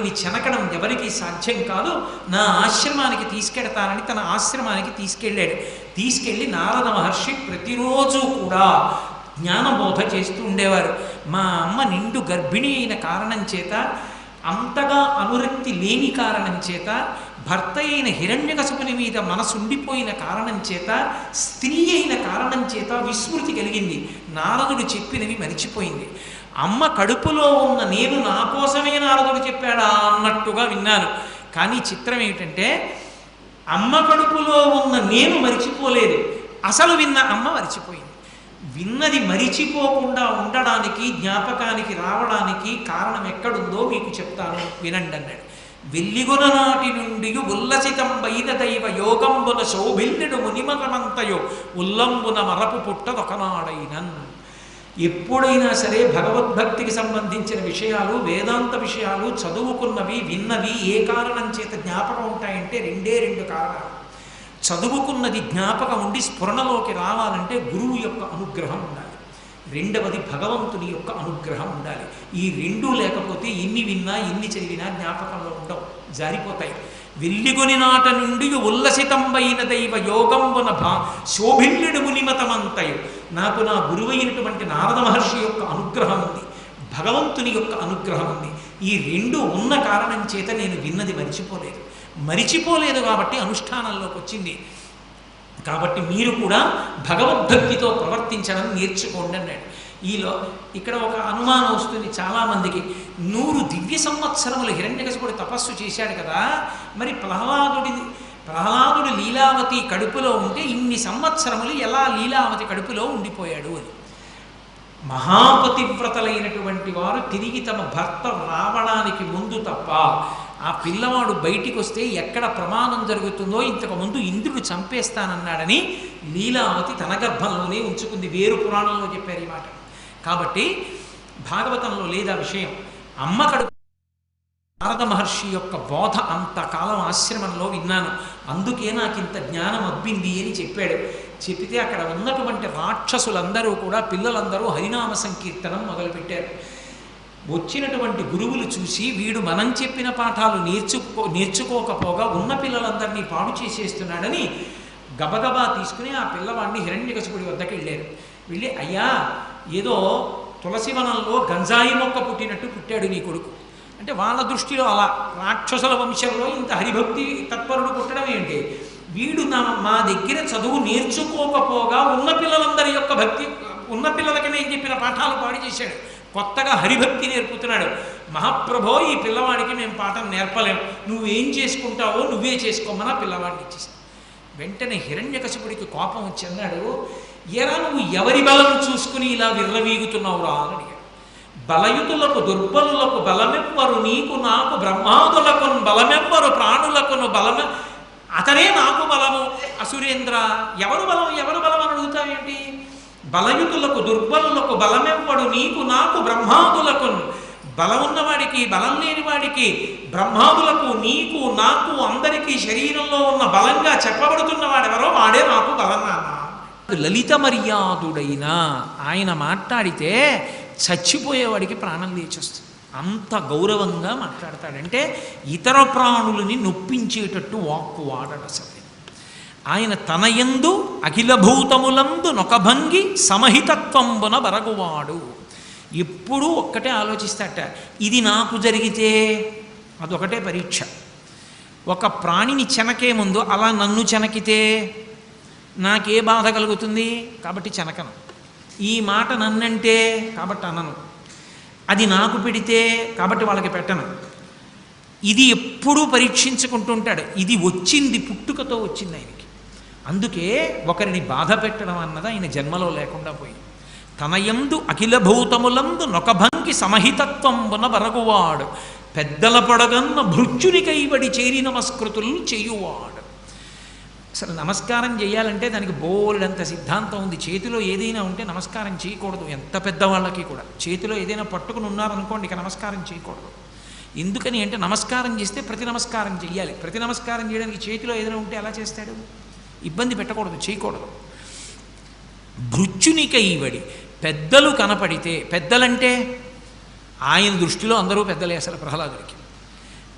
ఆయన్ని చెనకడం ఎవరికి సాధ్యం కాదు. నా ఆశ్రమానికి తీసుకెడతానని తన ఆశ్రమానికి తీసుకెళ్ళాడు. తీసుకెళ్ళి నారద మహర్షి ప్రతిరోజు కూడా జ్ఞానబోధ చేస్తూ ఉండేవారు. మా అమ్మ నిండు గర్భిణి అయిన కారణం చేత అంతగా అనురక్తి లేని కారణం చేత భర్త అయిన హిరణ్యకశపుని మీద మనసుండిపోయిన కారణం చేత స్త్రీ అయిన కారణం చేత విస్మృతి కలిగింది. నారదుడు చెప్పినవి మరిచిపోయింది. అమ్మ కడుపులో ఉన్న నేను నా కోసమే నారదుడు చెప్పాడా అన్నట్టుగా విన్నాను. కానీ చిత్రం ఏమిటంటే అమ్మ కడుపులో ఉన్న నేను మరిచిపోలేదు. అసలు విన్న అమ్మ మరిచిపోయింది. విన్నది మరిచిపోకుండా ఉండడానికి జ్ఞాపకానికి రావడానికి కారణం ఎక్కడుందో మీకు చెప్తాను. వినండి అన్నాడు. వెల్లిగున నాటి నుండి ఉల్లసితంబైన దైవ యోగంబున శోభిల్లుడు మునిమగమంతయో ఉల్లంబున మరపు పుట్టదొకనాడైనన్ ఎప్పుడైనా సరే భగవద్భక్తికి సంబంధించిన విషయాలు వేదాంత విషయాలు చదువుకున్నవి విన్నవి ఏ కారణం చేత జ్ఞాపకం ఉంటాయంటే రెండే రెండు కారణాలు. చదువుకున్నది జ్ఞాపకం ఉండి స్ఫురణలోకి రావాలంటే గురువు యొక్క అనుగ్రహం ఉండాలి. రెండవది భగవంతుని యొక్క అనుగ్రహం ఉండాలి. ఈ రెండూ లేకపోతే ఎన్ని విన్నా ఎన్ని చదివినా జ్ఞాపకంలో ఉండవు జారిపోతాయి. వెల్లిగొని నాట నుండి ఉల్లసితంబైన దైవ యోగంబున భా శోభిల్లుడు మునిమతమంతయు. నాకు నా గురువైనటువంటి నారద మహర్షి యొక్క అనుగ్రహం ఉంది. భగవంతుని యొక్క అనుగ్రహం ఉంది. ఈ రెండు ఉన్న కారణం చేత నేను విన్నది మరిచిపోలేదు. మరిచిపోలేదు కాబట్టి అనుష్ఠానంలోకి వచ్చింది. కాబట్టి మీరు కూడా భగవద్భక్తితో ప్రవర్తించడం నేర్చుకోండి అన్నాడు. ఈలో ఇక్కడ ఒక అనుమానం వస్తుంది చాలామందికి. నూరు దివ్య సంవత్సరములు హిరణ్యకశిపుడు తపస్సు చేశాడు కదా మరి ప్రహ్లాదుడి ప్రహ్లాదుడు లీలావతి కడుపులో ఉంటే ఇన్ని సంవత్సరములు ఎలా లీలావతి కడుపులో ఉండిపోయాడు అని. మహాపతివ్రతలైనటువంటి వారు తిరిగి తమ భర్త రావడానికి ముందు తప్ప ఆ పిల్లవాడు బయటికి వస్తే ఎక్కడ ప్రమాదం జరుగుతుందో ఇంతకు ముందు ఇంద్రుడు చంపేస్తానన్నాడని లీలావతి తన గర్భంలోనే ఉంచుకుంది. వేరు పురాణంలో చెప్పారు ఈ మాట. కాబట్టి భాగవతంలో లేదా విషయం అమ్మ కడుపు నారద మహర్షి యొక్క బోధ అంతకాలం ఆశ్రమంలో విన్నాను. అందుకే నాకు ఇంత జ్ఞానం అబ్బింది అని చెప్పాడు. చెప్పితే అక్కడ ఉన్నటువంటి రాక్షసులందరూ కూడా పిల్లలందరూ హరినామ సంకీర్తనం మొదలుపెట్టారు. వచ్చినటువంటి గురువులు చూసి వీడు మనం చెప్పిన పాఠాలు నేర్చుకో నేర్చుకోకపోగా ఉన్న పిల్లలందరినీ పాడు చేసేస్తున్నాడని గబగబా తీసుకుని ఆ పిల్లవాడిని హిరణ్యకశిపుడి వద్దకు వెళ్ళారు వెళ్ళి అయ్యా ఏదో తులసివనంలో గంజాయి మొక్క పుట్టినట్టు పుట్టాడు నీ కొడుకు. అంటే వాళ్ళ దృష్టిలో అలా రాక్షసుల వంశంలో ఇంత హరిభక్తి తత్పరుడు పుట్టడం ఏంటి? వీడు నా మా దగ్గర చదువు నేర్చుకోకపోగా ఉన్న పిల్లలందరి యొక్క భక్తి ఉన్న పిల్లలకి నేను చెప్పిన పాఠాలు పాడి చేశాడు. కొత్తగా హరిభక్తి నేర్పుతున్నాడు. మహాప్రభో ఈ పిల్లవాడికి మేము పాఠం నేర్పలేం. నువ్వేం చేసుకుంటావో నువ్వే చేసుకోమని ఆ పిల్లవాడిని ఇచ్చేసాను వెంటనే హిరణ్యకశిపుడికి కోపం వచ్చి అన్నాడు ఎరా నువ్వు ఎవరి బలం చూసుకుని ఇలా విర్రవీగుతున్నావురా అని అడిగాడు. బలయుతులకు దుర్బలులకు బలమెవ్వరు నీకు నాకు బ్రహ్మాదులకు బలమెవ్వరు ప్రాణులకును బలమె అతనే నాకు బలము. అసురేంద్ర ఎవరు బలం ఎవరు బలం అని అడుగుతావేంటి? బలయుతులకు దుర్బలులకు బలమెవ్వడు నీకు నాకు బ్రహ్మాదులకు బలం ఉన్నవాడికి బలం లేని వాడికి బ్రహ్మాదులకు నీకు నాకు అందరికీ శరీరంలో ఉన్న బలంగా చెప్పబడుతున్నవాడెవరో వాడే నాకు బలం నాన్న. లలిత మర్యాదుడైన ఆయన మాట్లాడితే చచ్చిపోయేవాడికి ప్రాణం లేచొస్తుంది. అంత గౌరవంగా మాట్లాడతాడంటే ఇతర ప్రాణులని నొప్పించేటట్టు వాక్కు వాడడు అసలు ఆయన తనయందు అఖిలభూతములందు నొకభంగి సమహితత్వంబున బరగువాడు. ఎప్పుడూ ఒక్కటే ఆలోచిస్తాట ఇది నాకు జరిగితే అదొకటే పరీక్ష. ఒక ప్రాణిని చెనకే ముందు అలా నన్ను చెనకితే నాకే బాధ కలుగుతుంది కాబట్టి చెనకను. ఈ మాట నన్నంటే కాబట్టి అనను. అది నాకు పెడితే కాబట్టి వాళ్ళకి పెట్టను. ఇది ఎప్పుడూ పరీక్షించుకుంటుంటాడు. ఇది వచ్చింది పుట్టుకతో వచ్చింది ఆయనకి. అందుకే ఒకరిని బాధ పెట్టడం అన్నది ఆయన జన్మలో లేకుండా పోయింది. తనయందు అఖిల భూతములందు సమహితత్వం సమహితత్వంబున బరగువాడు. పెద్దల పొడగన్న భృత్యునికైబడి చేరి నమస్కృతులు చేయువాడు. అసలు నమస్కారం చేయాలంటే దానికి బోల్డంత సిద్ధాంతం ఉంది. చేతిలో ఏదైనా ఉంటే నమస్కారం చేయకూడదు. ఎంత పెద్దవాళ్ళకి కూడా. చేతిలో ఏదైనా పట్టుకుని ఉన్నారనుకోండి ఇక నమస్కారం చేయకూడదు. ఎందుకని అంటే నమస్కారం చేస్తే ప్రతి నమస్కారం చేయాలి. ప్రతి నమస్కారం చేయడానికి చేతిలో ఏదైనా ఉంటే ఎలా చేస్తాడు? ఇబ్బంది పెట్టకూడదు. చేయకూడదు. భృత్యునికైవడి పెద్దలు కనపడితే పెద్దలంటే ఆయన దృష్టిలో అందరూ పెద్దలే అసలు ప్రహ్లాదుడికి.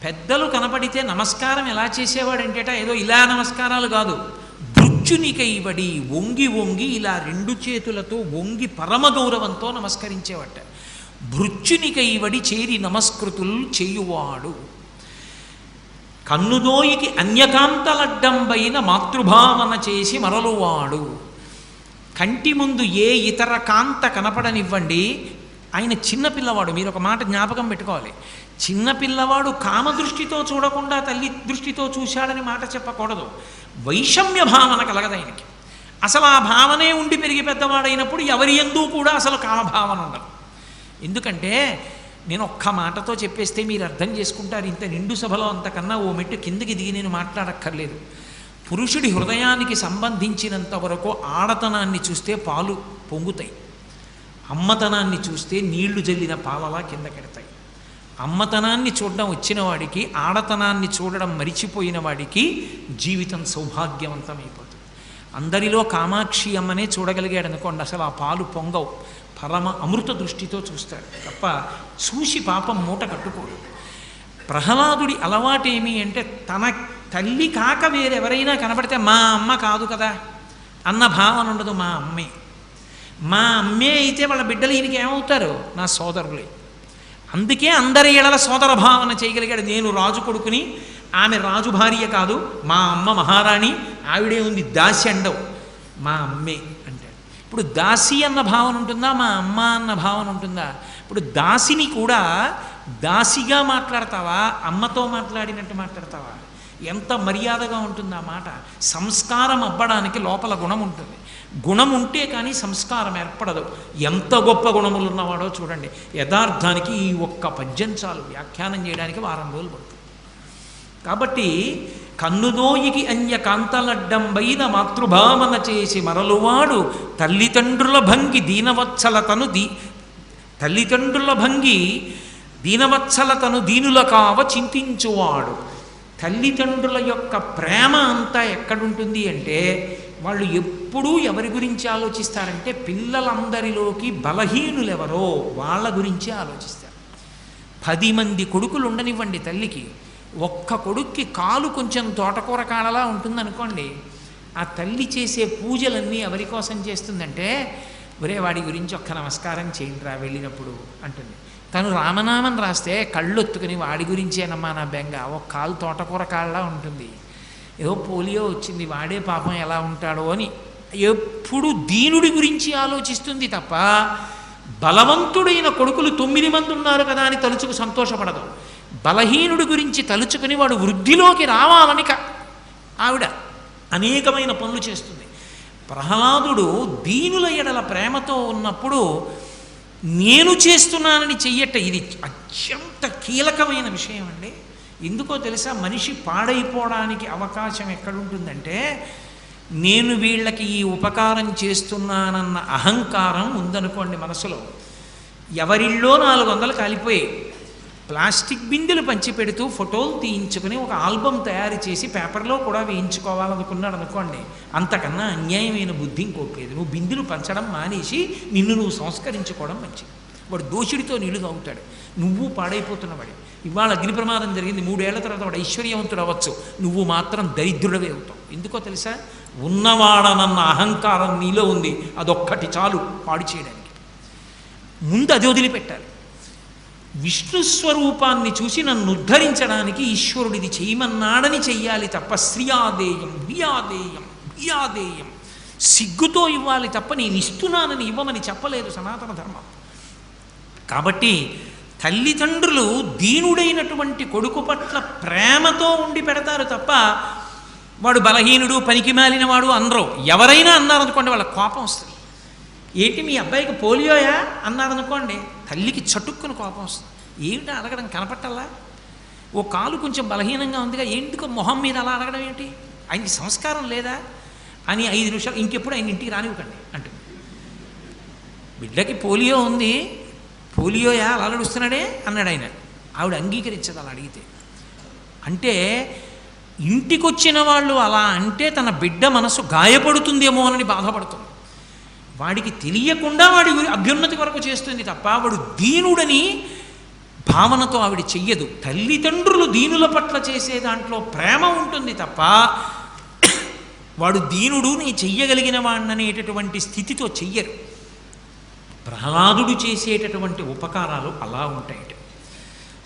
పెద్దలు కనపడితే నమస్కారం ఎలా చేసేవాడంటేట ఏదో ఇలా నమస్కారాలు కాదు. భృత్యునికైబడి వంగి వంగి ఇలా రెండు చేతులతో వంగి పరమ గౌరవంతో నమస్కరించేవట భృత్యునికైబడి చేరి నమస్కృతులు చేయువాడు. కన్నుదోయికి అన్యకాంతలడ్డంబైన మాతృభావన చేసి మరలువాడు. కంటి ముందు ఏ ఇతర కాంత కనపడనివ్వండి ఆయన చిన్నపిల్లవాడు మీరు ఒక మాట జ్ఞాపకం పెట్టుకోవాలి. చిన్నపిల్లవాడు కామ దృష్టితో చూడకుండా తల్లి దృష్టితో చూశాడని మాట చెప్పకూడదు. వైషమ్య భావన కలగదు ఆయనకి. అసలు ఆ భావనే ఉండి పెరిగి పెద్దవాడైనప్పుడు ఎవరి ఎందు కూడా అసలు కామభావన ఉండదు. ఎందుకంటే నేను ఒక్క మాటతో చెప్పేస్తే మీరు అర్థం చేసుకుంటారు ఇంత నిండు సభలో అంతకన్నా ఓ మెట్టు కిందకి దిగి నేను మాట్లాడక్కర్లేదు. పురుషుడి హృదయానికి సంబంధించినంత వరకు ఆడతనాన్ని చూస్తే పాలు పొంగుతాయి. అమ్మతనాన్ని చూస్తే నీళ్ళు జల్లిన పాలలా కిందకెడతాయి అమ్మతనాన్ని చూడడం వచ్చిన వాడికి ఆడతనాన్ని చూడడం మరిచిపోయిన వాడికి జీవితం సౌభాగ్యవంతమైపోతుంది. అందరిలో కామాక్షి అమ్మనే చూడగలిగాడు అనుకోండి అసలు ఆ పాలు పొంగవు. పరమ అమృత దృష్టితో చూస్తాడు. తప్ప చూసి పాపం మూట కట్టుకోడు. ప్రహ్లాదుడి అలవాటేమి అంటే తన తల్లి కాక వేరెవరైనా కనబడితే మా అమ్మ కాదు కదా అన్న భావన ఉండదు మా అమ్మే. మా అమ్మే అయితే వాళ్ళ బిడ్డలు ఈయనకి ఏమవుతారు? నా సోదరులే. అందుకే అందరి ఇళ్ళ సోదర భావన చేయగలిగాడు నేను రాజు కొడుకుని. ఆమె రాజు భార్య కాదు మా అమ్మ మహారాణి ఆవిడే ఉంది దాసి అండవు. మా అమ్మే అంటాడు. ఇప్పుడు దాసి అన్న భావన ఉంటుందా? మా అమ్మ అన్న భావన ఉంటుందా? ఇప్పుడు దాసిని కూడా దాసిగా మాట్లాడతావా? అమ్మతో మాట్లాడినట్టు మాట్లాడతావా? ఎంత మర్యాదగా ఉంటుంది ఆ మాట? సంస్కారం అవ్వడానికి లోపల గుణం ఉంటుంది. గుణం ఉంటే కానీ సంస్కారం ఏర్పడదు. ఎంత గొప్ప గుణములు ఉన్నవాడో చూడండి. యథార్థానికి ఈ ఒక్క పద్యం చాలు. వ్యాఖ్యానం చేయడానికి వారం రోజులు పడుతుంది. కాబట్టి కన్నుదోయికి అన్య కాంతలడ్డంబైన మాతృభావన చేసి మరలువాడు తల్లిదండ్రుల భంగి దీనవత్సలతను దీ తల్లిదండ్రుల భంగి దీనవత్సలతను దీనుల కావ చింతించువాడు. తల్లిదండ్రుల యొక్క ప్రేమ అంతా ఎక్కడుంటుంది అంటే వాళ్ళు ఎప్పుడూ ఎవరి గురించి ఆలోచిస్తారంటే పిల్లలందరిలోకి బలహీనులెవరో వాళ్ళ గురించి ఆలోచిస్తారు. పది మంది కొడుకులు ఉండనివ్వండి తల్లికి. ఒక్క కొడుక్కి కాలు కొంచెం తోటకూర కాడలా ఉంటుందనుకోండి ఆ తల్లి చేసే పూజలన్నీ ఎవరి కోసం చేస్తుందంటే ఒరే వాడి గురించి ఒక్క నమస్కారం చేయండిరా వెళ్ళినప్పుడు అంటుంది. తను రామనామం రాస్తే కళ్ళొత్తుకుని వాడి గురించేనమ్మా నా బెంగ ఒక కాలు తోటకూర కాళ్ళలా ఉంటుంది. ఏదో పోలియో వచ్చింది వాడే పాపం ఎలా ఉంటాడో అని. ఎప్పుడు దీనుడి గురించి ఆలోచిస్తుంది తప్ప బలవంతుడైన కొడుకులు తొమ్మిది మంది ఉన్నారు కదా అని తలుచుకు సంతోషపడదు. బలహీనుడి గురించి తలుచుకుని వాడు వృద్ధిలోకి రావాలని ఆవిడ అనేకమైన పనులు చేస్తుంది. ప్రహ్లాదుడు దీనుల ఎడల ప్రేమతో ఉన్నప్పుడు నేను చేస్తున్నానని చెయ్యట ఇది అత్యంత కీలకమైన విషయం అండి ఎందుకో తెలుసా మనిషి పాడైపోవడానికి అవకాశం ఎక్కడుంటుందంటే నేను వీళ్ళకి ఈ ఉపకారం చేస్తున్నానన్న అహంకారం ఉందనుకోండి మనసులో. ఎవరిళ్ళో నాలుగు వందలు కాలిపోయాయి. ప్లాస్టిక్ బిందెలు పంచిపెడుతూ ఫోటోలు తీయించుకుని ఒక ఆల్బమ్ తయారు చేసి పేపర్లో కూడా వేయించుకోవాలనుకున్నాడు అనుకోండి అంతకన్నా అన్యాయమైన బుద్ధి ఇంకోట్లేదు నువ్వు బిందెలు పంచడం మానేసి నిన్ను నువ్వు సంస్కరించుకోవడం మంచిది. వాడు దోషుడితో నీళ్ళు తాగుతాడు నువ్వు పాడైపోతున్నవాడి ఇవాళ అగ్ని ప్రమాదం జరిగింది. మూడేళ్ళ తర్వాత వాడు ఐశ్వర్యవంతుడు అవ్వచ్చు. నువ్వు మాత్రం దరిద్రుడవే అవుతావు. ఎందుకో తెలుసా? ఉన్నవాడనన్న అహంకారం నీలో ఉంది. అదొక్కటి చాలు పాడు చేయడానికి. ముందు అది వదిలిపెట్టాలి. విష్ణు స్వరూపాన్ని చూసి నన్ను ఉద్ధరించడానికి ఈశ్వరుడిది చేయమన్నాడని చెయ్యాలి తప్ప శ్రియాదేయం వియాదేయం వియాదేయం సిగ్గుతో ఇవ్వాలి తప్ప నేను ఇస్తున్నానని ఇవ్వమని చెప్పలేదు సనాతన ధర్మం. కాబట్టి తల్లిదండ్రులు దీనుడైనటువంటి కొడుకు పట్ల ప్రేమతో ఉండి పెడతారు తప్ప వాడు బలహీనుడు పనికి మాలినవాడు అనరు. ఎవరైనా అన్నారనుకోండి వాళ్ళ కోపం వస్తుంది. ఏంటి మీ అబ్బాయికి పోలియోయా? అన్నారనుకోండి. తల్లికి చటుక్కుని కోపం వస్తుంది. ఏమిటి అడగడం? కనపట్టాలా ఓ కాలు కొంచెం బలహీనంగా ఉందిగా ఏంటికో మొహం మీద అలా అడగడం ఏంటి? ఆయనకి సంస్కారం లేదా? అని ఐదు నిమిషాలు ఇంకెప్పుడు ఆయన ఇంటికి రానివ్వకండి అంటుంది. బిడ్డకి పోలియో ఉంది. పోలియోయా అలా నడుస్తున్నాడే అన్నాడు ఆయన. ఆవిడ అంగీకరించదు అలా అడిగితే. అంటే ఇంటికొచ్చిన వాళ్ళు అలా అంటే తన బిడ్డ మనసు గాయపడుతుందేమో అని బాధపడుతుంది. వాడికి తెలియకుండా వాడి అభ్యున్నతి వరకు చేస్తుంది తప్ప వాడు దీనుడని భావనతో ఆవిడ చెయ్యదు. తల్లిదండ్రులు దీనుల పట్ల చేసే దాంట్లో ప్రేమ ఉంటుంది తప్ప వాడు దీనుడు నేను చెయ్యగలిగిన వాడిననేటటువంటి స్థితితో చెయ్యరు. ప్రహ్లాదుడు చేసేటటువంటి ఉపకారాలు అలా ఉంటాయట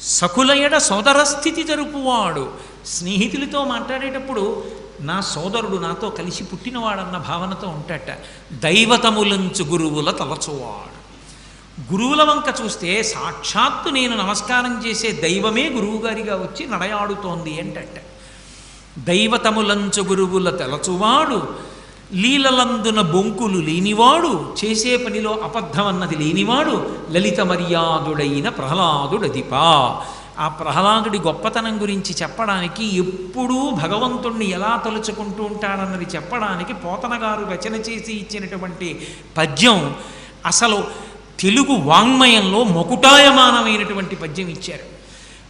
సకులయడ సోదర స్థితి జరుపువాడు. స్నేహితులతో మాట్లాడేటప్పుడు నా సోదరుడు నాతో కలిసి పుట్టినవాడన్న భావనతో ఉంటాట. దైవతములంచు గురువుల తలచువాడు. గురువుల వంక చూస్తే సాక్షాత్తు నేను నమస్కారం చేసే దైవమే గురువుగారిగా వచ్చి నడయాడుతోంది అంటట. దైవతములంచు గురువుల తలచువాడు. లీలలందున బొంకులు లేనివాడు చేసే పనిలో అబద్ధమన్నది లేనివాడు లలిత మర్యాదుడైన ప్రహ్లాదుడదిపా ఆ ప్రహ్లాదుడి గొప్పతనం గురించి చెప్పడానికి ఎప్పుడూ భగవంతుణ్ణి ఎలా తలుచుకుంటూ ఉంటాడన్నది చెప్పడానికి పోతన గారు రచన చేసి ఇచ్చినటువంటి పద్యం అసలు తెలుగు వాంగ్మయంలో మకుటాయమానమైనటువంటి పద్యం ఇచ్చారు.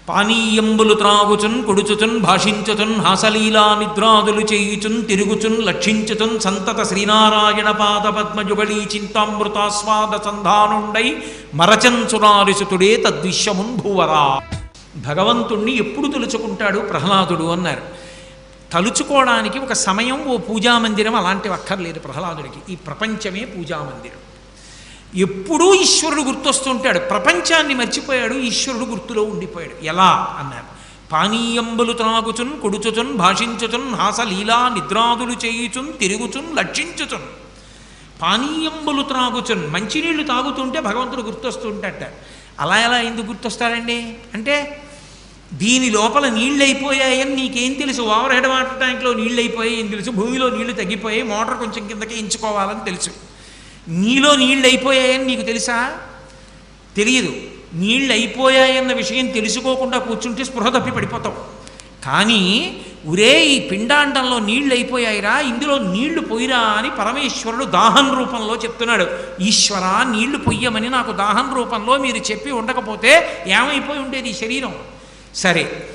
పానీయంబులు త్రాగుచున్ కొడుచుచున్ భాషించుచున్ హాసలీలా నిద్రాదులు చేయుచున్ తిరుగుచున్ లక్షించుచున్ సంతత శ్రీనారాయణ పాద పద్మజుగళీ చింతామృతాస్వాద సంధానుండై మరచంచురారిసుతుడే తద్విశ్వమున్ భూవరా. భగవంతుణ్ణి ఎప్పుడు తలుచుకుంటాడు ప్రహ్లాదుడు అన్నారు. తలుచుకోవడానికి ఒక సమయం ఓ పూజామందిరం అలాంటివి అక్కర్లేదు ప్రహ్లాదుడికి. ఈ ప్రపంచమే పూజామందిరం. ఎప్పుడూ ఈశ్వరుడు గుర్తొస్తుంటాడు. ప్రపంచాన్ని మర్చిపోయాడు ఈశ్వరుడు గుర్తులో ఉండిపోయాడు. ఎలా? అన్నారు. పానీయంబులు త్రాగుచున్ కొడుచుచున్ భాషించుచున్ హాసలీలా నిద్రాదులు చేయుచున్ తిరుగుచున్ లక్షించుచున్. పానీయంబులు త్రాగుచున్ మంచినీళ్ళు తాగుతుంటే భగవంతుడు గుర్తొస్తుంటట. అలా ఎలా ఎందుకు గుర్తొస్తారండి? అంటే దీని లోపల నీళ్ళు అయిపోయాయని నీకేం తెలుసు? ఓవర్ హెడ్ వాటర్ ట్యాంక్లో నీళ్ళు అయిపోయాయి ఏం తెలుసు? భూమిలో నీళ్ళు తగ్గిపోయాయి మోటార్ కొంచెం కిందకి ఎంచుకోవాలని తెలుసు. నీలో నీళ్ళు అయిపోయాయని నీకు తెలుసా? తెలియదు నీళ్ళు అయిపోయాయన్న విషయం తెలుసుకోకుండా కూర్చుంటే స్పృహ తప్పి పడిపోతావు కానీ ఉరే ఈ పిండాండంలో నీళ్ళు అయిపోయాయిరా ఇందులో నీళ్ళు పోయిరా అని పరమేశ్వరుడు దాహం రూపంలో చెప్తున్నాడు. ఈశ్వర నీళ్ళు పొయ్యమని నాకు దాహం రూపంలో మీరు చెప్పి ఉండకపోతే ఏమైపోయి ఉండేది ఈ శరీరం? సరే.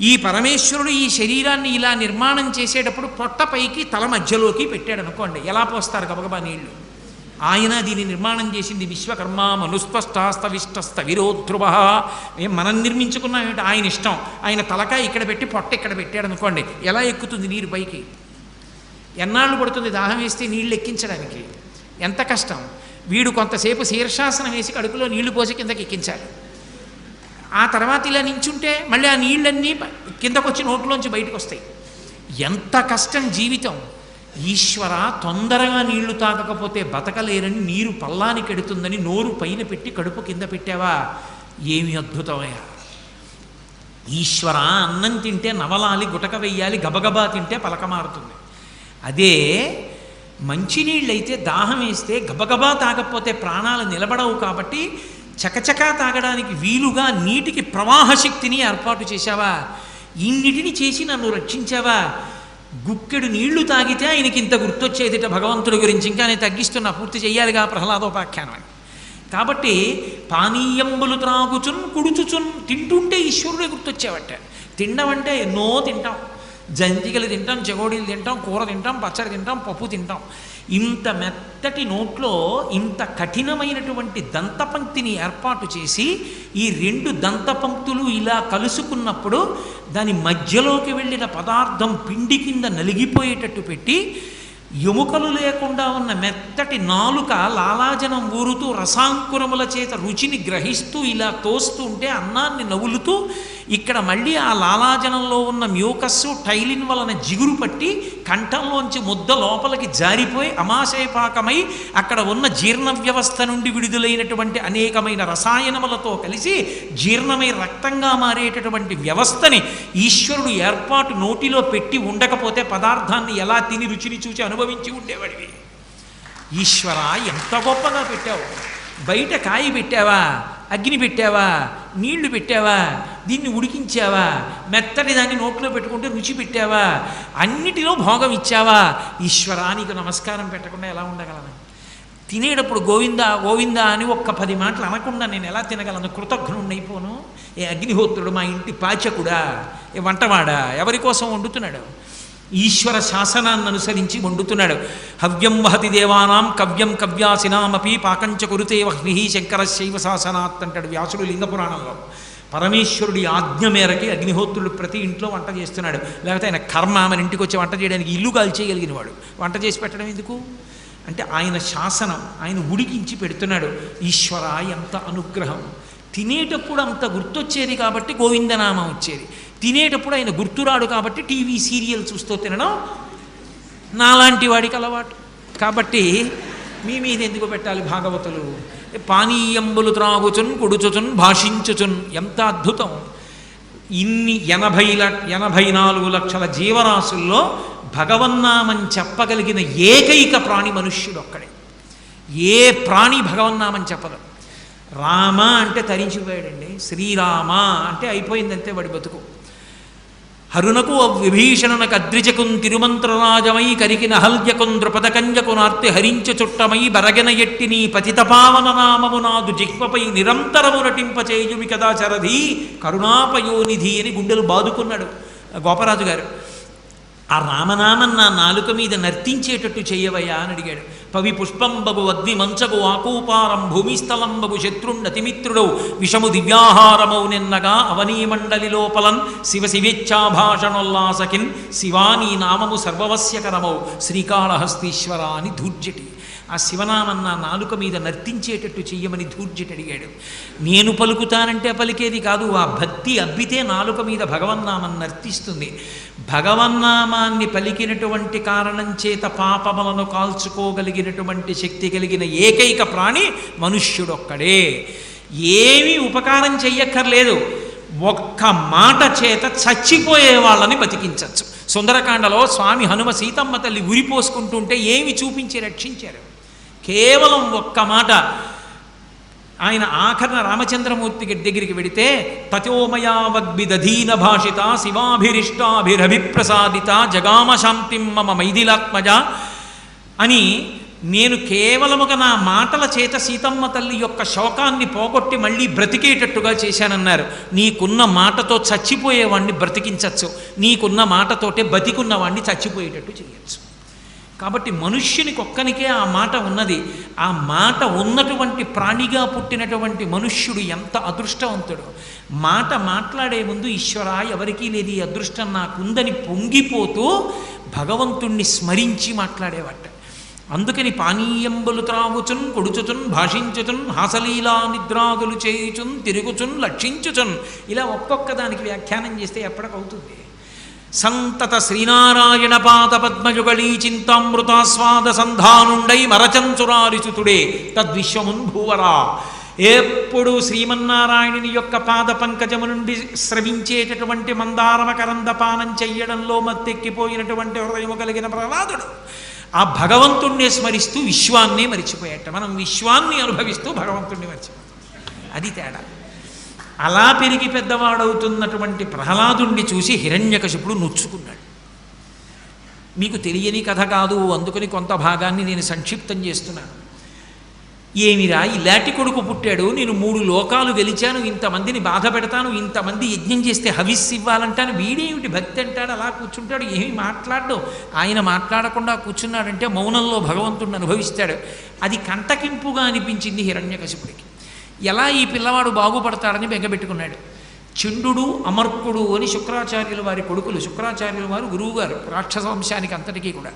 ఈ పరమేశ్వరుడు ఈ శరీరాన్ని ఇలా నిర్మాణం చేసేటప్పుడు పొట్ట పైకి తల మధ్యలోకి పెట్టాడు అనుకోండి. ఎలా పోస్తారు గబగబా నీళ్ళు ఆయన దీన్ని నిర్మాణం చేసింది విశ్వకర్మ మనుస్పష్టాస్తవిష్టస్త విరోధ్రువ. ఏం మనం నిర్మించుకున్నాం ఏమిటి? ఆయన ఇష్టం. ఆయన తలకాయ ఇక్కడ పెట్టి పొట్ట ఇక్కడ పెట్టాడు అనుకోండి ఎలా ఎక్కుతుంది నీరు పైకి? ఎన్నాళ్ళు పడుతుంది దాహం వేస్తే నీళ్ళు ఎక్కించడానికి? ఎంత కష్టం. వీడు కొంతసేపు శీర్షాసనం వేసి కడుపులో నీళ్ళు పోసి కిందకి ఎక్కించాలి. ఆ తర్వాత ఇలా నించుంటే మళ్ళీ ఆ నీళ్ళన్నీ కిందకొచ్చి నోట్లోంచి బయటకు వస్తాయి ఎంత కష్టం జీవితం. ఈశ్వర తొందరగా నీళ్ళు తాగకపోతే బతకలేరని నీరు పల్లానికి ఎడుతుందని నోరు పైన పెట్టి కడుపు కింద పెట్టావా? ఏమి అద్భుతమయ్యా. ఈశ్వర అన్నం తింటే నవలాలి గుటక వెయ్యాలి గబగబా తింటే పలక మారుతుంది. అదే మంచినీళ్ళైతే దాహం వేస్తే గబగబా తాగకపోతే ప్రాణాలు నిలబడవు కాబట్టి చకచకా తాగడానికి వీలుగా నీటికి ప్రవాహ శక్తిని ఏర్పాటు చేశావా? ఇన్నిటిని చేసి నన్ను రక్షించావా? గుక్కెడు నీళ్ళు తాగితే ఆయనకి ఇంత గుర్తొచ్చేదిట భగవంతుడి గురించి. ఇంకా నేను తగ్గిస్తున్నా పూర్తి చేయాలిగా ప్రహ్లాదోపాఖ్యానం అని. కాబట్టి పానీయంబులు త్రాగుచున్ కుడుచుచున్ తింటుంటే ఈశ్వరుడే గుర్తొచ్చేవట. తినడం అంటే ఎన్నో తింటాం. జంతికలు తింటాం చెగోడీలు తింటాం కూర తింటాం పచ్చడి తింటాం పప్పు తింటాం. ఇంత మెత్తటి నోట్లో ఇంత కఠినమైనటువంటి దంతపంక్తిని ఏర్పాటు చేసి ఈ రెండు దంతపంక్తులు ఇలా కలుసుకున్నప్పుడు దాని మధ్యలోకి వెళ్ళిన పదార్థం పిండి కింద నలిగిపోయేటట్టు పెట్టి ఎముకలు లేకుండా ఉన్న మెత్తటి నాలుక లాలాజనం ఊరుతూ రసాంకురముల చేత రుచిని గ్రహిస్తూ ఇలా తోస్తూ ఉంటే అన్నాన్ని నవ్వులుతూ ఇక్కడ మళ్ళీ ఆ లాలాజనంలో ఉన్న మ్యూకస్సు టైలిన్ వలన జిగురు పట్టి కంఠంలోంచి ముద్ద లోపలికి జారిపోయి అమాశయపాకమై అక్కడ ఉన్న జీర్ణ వ్యవస్థ నుండి విడుదలైనటువంటి అనేకమైన రసాయనములతో కలిసి జీర్ణమై రక్తంగా మారేటటువంటి వ్యవస్థని ఈశ్వరుడు ఏర్పాటు నోటిలో పెట్టి ఉండకపోతే పదార్థాన్ని ఎలా తిని రుచిని చూసి అనుభవించి ఉండేవాడివి. ఈశ్వర ఎంత గొప్పగా పెట్టావు. బయట కాయి పెట్టావా? అగ్ని పెట్టావా? నీళ్ళు పెట్టావా? దీన్ని ఉడికించావా? మెత్తటి దాన్ని నోట్లో పెట్టుకుంటే రుచి పెట్టావా? అన్నిటిలో భోగం ఇచ్చావా? ఈశ్వరా నీకు నమస్కారం పెట్టకుండా ఎలా ఉండగలను? తినేటప్పుడు గోవిందా గోవిందా అని ఒక్క పది మాటలు అనకుండా నేను ఎలా తినగలను? కృతజ్ఞుడిని అయిపోను. ఏ అగ్నిహోత్రుడు మా ఇంటి పాచకుడా? ఏ వంటవాడా? ఎవరి కోసం వండుతున్నాడు? ఈశ్వర శాసనాన్ని అనుసరించి వండుతున్నాడు. హవ్యం వహతి దేవానాం కవ్యం కవ్యాసినామపి పాకంచ కురుతే వహ్ని శంకర శైవ శాసనాత్ అంటాడు వ్యాసుడు లింగ పురాణంలో పరమేశ్వరుడి ఆజ్ఞ మేరకి అగ్నిహోత్రుడు ప్రతి ఇంట్లో వంట చేస్తున్నాడు. లేకపోతే ఆయన కర్మ మన ఇంటికి వచ్చి వంట చేయడానికి ఇల్లు కాల్చేయగలిగిన వాడు వంట చేసి పెట్టడం ఎందుకు? అంటే ఆయన శాసనం ఆయన ఉడికించి పెడుతున్నాడు. ఈశ్వర ఎంత అనుగ్రహం. తినేటప్పుడు అంత గుర్తొచ్చేది కాబట్టి గోవిందనామం వచ్చేది. తినేటప్పుడు ఆయన గుర్తురాడు కాబట్టి టీవీ సీరియల్ చూస్తూ తినడం నాలాంటి వాడికి అలవాటు. కాబట్టి మీ మీద ఎందుకు పెట్టాలి భాగవతులు? పానీయంబులు త్రాగుచున్ కుడుచుచున్ భాషించుచున్. ఎంత అద్భుతం. ఇన్ని ఎనభై ల ఎనభై నాలుగు లక్షల జీవరాశుల్లో భగవన్నామని చెప్పగలిగిన ఏకైక ప్రాణి మనుష్యుడు ఒక్కడే. ఏ ప్రాణి భగవన్నామని చెప్పదు. రామ అంటే తరించిపోయాడండి. శ్రీరామ అంటే అయిపోయిందంతే వాడి బతుకు. హరునకు విభీషణనకు అద్రిజకున్ తిరుమంత్రరాజమై కరికిన నహల్యకున్ ద్రుపదకంజకు నార్తి హరించ చుట్టమై బరగెన ఎట్టి నీ పతితపావన నామము నాదు జిహ్వపై నిరంతరము నటింపచేయుమి కదా చరధి కరుణాపయోనిధి అని గుండెలు బాదుకున్నాడు గోపరాజు గారు ఆ రామనామం నా నాలుక మీద నర్తించేటట్టు చేయవయ్యా అని అడిగాడు. పవి పుష్పంబగు అగ్ని మంచగు ఆకూపారం భూమిస్థలంబగు శత్రుండతిమిత్రుడౌ విషము దివ్యాహారమౌ నిన్నగా అవనీమండలి లోపలన్ శివ శివేచ్ఛాభాషణోల్లాసకిన్ శివానీ నామము సర్వవస్యకరమౌ శ్రీకాళహస్తీశ్వరాని ధూర్జటి ఆ శివనామం నా నాలుక మీద నర్తించేటట్టు చెయ్యమని ధూర్జటి అడిగాడు. నేను పలుకుతానంటే పలికేది కాదు ఆ భక్తి అబ్బితే నాలుక మీద భగవన్నామం నర్తిస్తుంది. భగవన్నామాన్ని పలికినటువంటి కారణం చేత పాపములను కాల్చుకోగలిగినటువంటి శక్తి కలిగిన ఏకైక ప్రాణి మనుష్యుడొక్కడే. ఏమీ ఉపకారం చెయ్యక్కర్లేదు. ఒక్క మాట చేత చచ్చిపోయే వాళ్ళని బతికించవచ్చు సుందరకాండలో స్వామి హనుమ సీతమ్మ తల్లి ఉరిపోసుకుంటుంటే ఏమి చూపించి రక్షించారు? కేవలం ఒక్క మాట. ఆయన ఆఖరణ రామచంద్రమూర్తి దగ్గరికి వెడితే తథోమయా భాషిత శివాభిరిష్టాభిరభిప్రసాదిత జగామ శాంతిం మమ మైథిలాత్మజ అని నేను కేవలముగా నా మాటల చేత సీతమ్మ తల్లి యొక్క శోకాన్ని పోగొట్టి మళ్ళీ బ్రతికేటట్టుగా చేశానన్నారు. నీకున్న మాటతో చచ్చిపోయేవాడిని బ్రతికించవచ్చు నీకున్న మాటతోటే బతికున్నవాడిని చచ్చిపోయేటట్టు చేయొచ్చు. కాబట్టి మనుష్యునికి ఒక్కనికే ఆ మాట ఉన్నది. ఆ మాట ఉన్నటువంటి ప్రాణిగా పుట్టినటువంటి మనుష్యుడు ఎంత అదృష్టవంతుడు. మాట మాట్లాడే ముందు ఈశ్వర ఎవరికీ లేదు ఈ అదృష్టం నాకుందని పొంగిపోతూ భగవంతుణ్ణి స్మరించి మాట్లాడేవాట. అందుకని పానీయంబులు త్రాగుచున్ కొడుచుచున్ భాషించుచున్ హాసలీలా నిద్రాగులు చేయుచున్ తిరుగుచున్ లక్షించుచున్ ఇలా ఒక్కొక్క దానికి వ్యాఖ్యానం చేస్తే ఎప్పటికవుతుంది? సంతత శ్రీనారాయణ పాద పద్మయుగళీ చింతామృతాస్వాద సంధానుండై మరచంచురారిచుతుడే తద్విశ్వమున్ భూవరా. ఎప్పుడు శ్రీమన్నారాయణుని యొక్క పాద పంకజము నుండి స్రవించేటటువంటి మందారమకరంద పానం చెయ్యడంలో మత్తెక్కిపోయినటువంటి హృదయము కలిగిన ప్రహ్లాదుడు ఆ భగవంతుణ్ణి స్మరిస్తూ విశ్వాన్నే మరిచిపోయాట. మనం విశ్వాన్ని అనుభవిస్తూ భగవంతుణ్ణి మర్చిపోతాం. అది తేడా. అలా పెరిగి పెద్దవాడవుతున్నటువంటి ప్రహ్లాదుణ్ణి చూసి హిరణ్యకశిపుడు నొచ్చుకున్నాడు. మీకు తెలియని కథ కాదు అందుకని కొంత భాగాన్ని నేను సంక్షిప్తం చేస్తున్నాను. ఏమిరా ఇలాంటి కొడుకు పుట్టాడు నేను మూడు లోకాలు గెలిచాను ఇంతమందిని బాధ పెడతాను ఇంతమంది యజ్ఞం చేస్తే హవిస్ ఇవ్వాలంటాను వీడేమిటి భక్తి అంటాడు అలా కూర్చుంటాడు ఏమి మాట్లాడు ఆయన మాట్లాడకుండా కూర్చున్నాడంటే మౌనంలో భగవంతుడిని అనుభవిస్తాడు. అది కంటకింపుగా అనిపించింది హిరణ్యకశిపుడికి. ఎలా ఈ పిల్లవాడు బాగుపడతాడని బెంగపెట్టుకున్నాడు చండుడు అమర్కుడు అని శుక్రాచార్యుల వారి కొడుకులు శుక్రాచార్యుల వారు గురువుగారు రాక్షస వంశానికి అంతటికీ కూడా.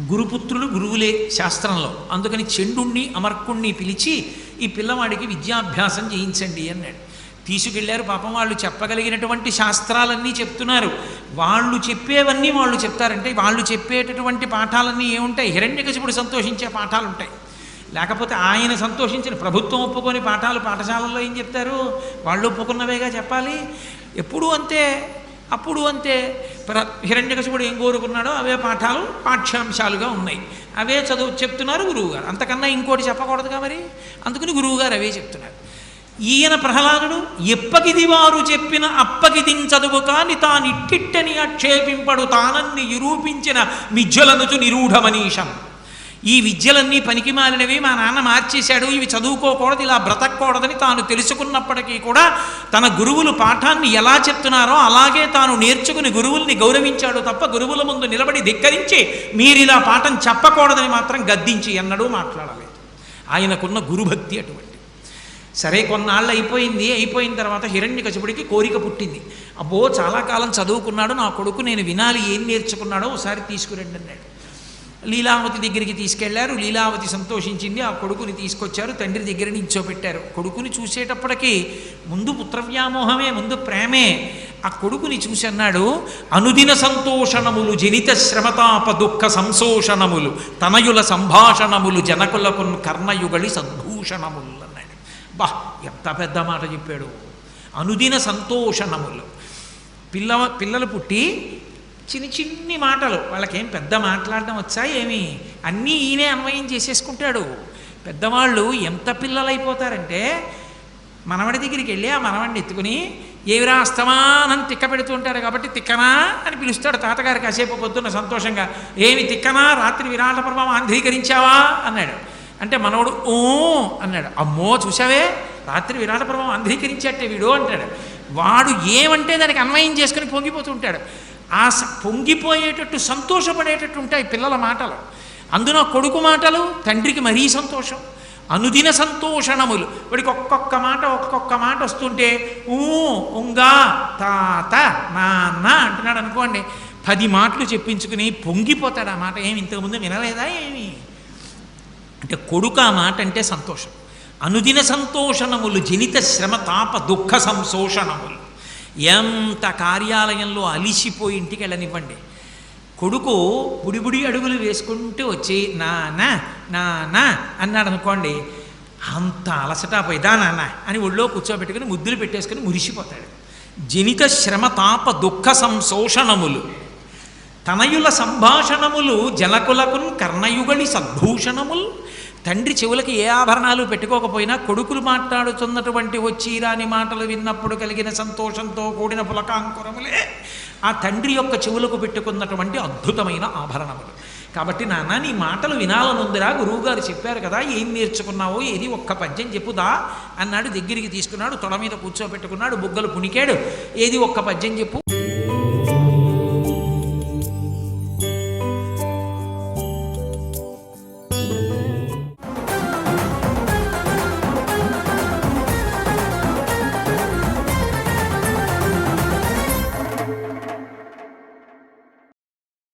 గురుపుత్రులు గురువులే శాస్త్రంలో. అందుకని చండుణ్ణి అమర్కుణ్ణి పిలిచి ఈ పిల్లవాడికి విద్యాభ్యాసం చేయించండి అన్నాడు. తీసుకెళ్ళారు. పాపం వాళ్ళు చెప్పగలిగినటువంటి శాస్త్రాలన్నీ చెప్తున్నారు. వాళ్ళు చెప్పేవన్నీ వాళ్ళు చెప్తారంటే వాళ్ళు చెప్పేటటువంటి పాఠాలన్నీ ఏముంటాయి? హిరణ్యకశిపుడు సంతోషించే పాఠాలు ఉంటాయి లేకపోతే ఆయన సంతోషించిన ప్రభుత్వం ఒప్పుకొని పాఠాలు పాఠశాలల్లో ఏం చెప్తారు? వాళ్ళు ఒప్పుకున్నవేగా చెప్పాలి? ఎప్పుడూ అంతే? అప్పుడు అంతే. ప్ర హిరణ్యకశిపుడు ఏం కోరుకున్నాడో అవే పాఠాలు పాఠ్యాంశాలుగా ఉన్నాయి. అవే చదువు చెప్తున్నారు గురువుగారు. అంతకన్నా ఇంకోటి చెప్పకూడదుగా మరి? అందుకని గురువుగారు అవే చెప్తున్నారు. ఈయన ప్రహ్లాదుడు ఎప్పకిది వారు చెప్పిన అప్పకిది చదువు కాని తానిట్టిట్టని ఆక్షేపింపడు తానన్ని నిరూపించిన మిజ్జలనుచు నిరూఢమనీషం. ఈ విద్యలన్నీ పనికి మాలినవి మా నాన్న మార్చేశాడు. ఇవి చదువుకోకూడదు ఇలా బ్రతకూడదని తాను తెలుసుకున్నప్పటికీ కూడా తన గురువులు పాఠాన్ని ఎలా చెప్తున్నారో అలాగే తాను నేర్చుకుని గురువుల్ని గౌరవించాడు తప్ప గురువుల ముందు నిలబడి ధిక్కరించి మీరు ఇలా పాఠం చెప్పకూడదని మాత్రం గద్దించి ఎన్నడూ మాట్లాడలేదు. ఆయనకున్న గురుభక్తి అటువంటి. సరే కొన్నాళ్ళు అయిపోయింది అయిపోయిన తర్వాత హిరణ్యకశిపుడికి కోరిక పుట్టింది. అబ్బో చాలా కాలం చదువుకున్నాడు నా కొడుకు నేను వినాలి ఏం నేర్చుకున్నాడో ఒకసారి తీసుకురండి అన్నాడు. లీలావతి దగ్గరికి తీసుకెళ్ళారు. లీలావతి సంతోషించింది. ఆ కొడుకుని తీసుకొచ్చారు. తండ్రి దగ్గర నించోపెట్టారు కొడుకుని చూసేటప్పటికీ ముందు పుత్రవ్యామోహమే ముందు ప్రేమే. ఆ కొడుకుని చూసి అన్నాడు అనుదిన సంతోషణములు జనిత శ్రమతాప దుఃఖ సంశోషణములు తనయుల సంభాషణములు జనకులకు కర్ణయుగళి సద్భూషణములు అన్నాడు. బా ఎంత పెద్ద మాట చెప్పాడు. అనుదిన సంతోషణములు. పిల్ల పిల్లలు పుట్టి చిన్ని చిన్ని మాటలు. వాళ్ళకేం పెద్ద మాట్లాడడం వచ్చా ఏమి? అన్నీ ఈయనే అన్వయం చేసేసుకుంటాడు. పెద్దవాళ్ళు ఎంత పిల్లలైపోతారంటే మనవడి దగ్గరికి వెళ్ళి ఆ మనవడిని ఎత్తుకుని ఏవిరా అస్తమానం తిక్క పెడుతుంటారు కాబట్టి తిక్కనా? అని పిలుస్తాడు తాతగారు కాసేపు పొద్దున్న సంతోషంగా. ఏమి తిక్కనా? రాత్రి విరాట పర్వం ఆంధ్రీకరించావా అన్నాడు. అంటే మనవడు ఓ అన్నాడు. అమ్మో చూసావే రాత్రి విరాట పర్వం ఆంధ్రీకరించట్టే వీడు అంటాడు. వాడు ఏమంటే దానికి అన్వయం చేసుకుని పొంగిపోతుంటాడు ఆ పొంగిపోయేటట్టు సంతోషపడేటట్టు ఉంటాయి పిల్లల మాటలు. అందున కొడుకు మాటలు తండ్రికి మరీ సంతోషం. అనుదిన సంతోషణములు. వాడికి ఒక్కొక్క మాట ఒక్కొక్క మాట వస్తుంటే ఊ ఉంగా తాత నాన్న అంటున్నాడు అనుకోండి. పది మాటలు చెప్పించుకుని పొంగిపోతాడు ఆ మాట. ఏమి ఇంతకుముందు వినలేదా ఏమి? అంటే కొడుకు ఆ మాట అంటే సంతోషం. అనుదిన సంతోషణములు జనిత శ్రమ తాప దుఃఖ సంశోషణములు. ఎంత కార్యాలయంలో అలిసిపోయి ఇంటికి వెళ్ళనివ్వండి. కొడుకు బుడిబుడి అడుగులు వేసుకుంటూ వచ్చి నానా నానా అన్నాడు అనుకోండి. అంత అలసట పోయిదా నాన్న? అని ఒళ్ళో కూర్చోబెట్టుకుని ముద్దులు పెట్టేసుకుని మురిసిపోతాడు. జనిత శ్రమ తాప దుఃఖ సంశోషణములు. తనయుల సంభాషణములు జలకులకున్ కర్ణయుగళి సద్భూషణములు. తండ్రి చెవులకి ఏ ఆభరణాలు పెట్టుకోకపోయినా కొడుకులు మాట్లాడుతున్నటువంటి వచ్చిరాని మాటలు విన్నప్పుడు కలిగిన సంతోషంతో కూడిన పులకాంకురములే ఆ తండ్రి యొక్క చెవులకు పెట్టుకున్నటువంటి అద్భుతమైన ఆభరణములు. కాబట్టి నాన్న నీ మాటలు వినాలనుందిరా గురువుగారు చెప్పారు కదా ఏం నేర్చుకున్నావో ఏది ఒక్క పద్యం చెప్పుదా అన్నాడు దగ్గరికి తీసుకున్నాడు తొడ మీద కూర్చోబెట్టుకున్నాడు బుగ్గలు పుణికాడు. ఏది ఒక్క పద్యం చెప్పు?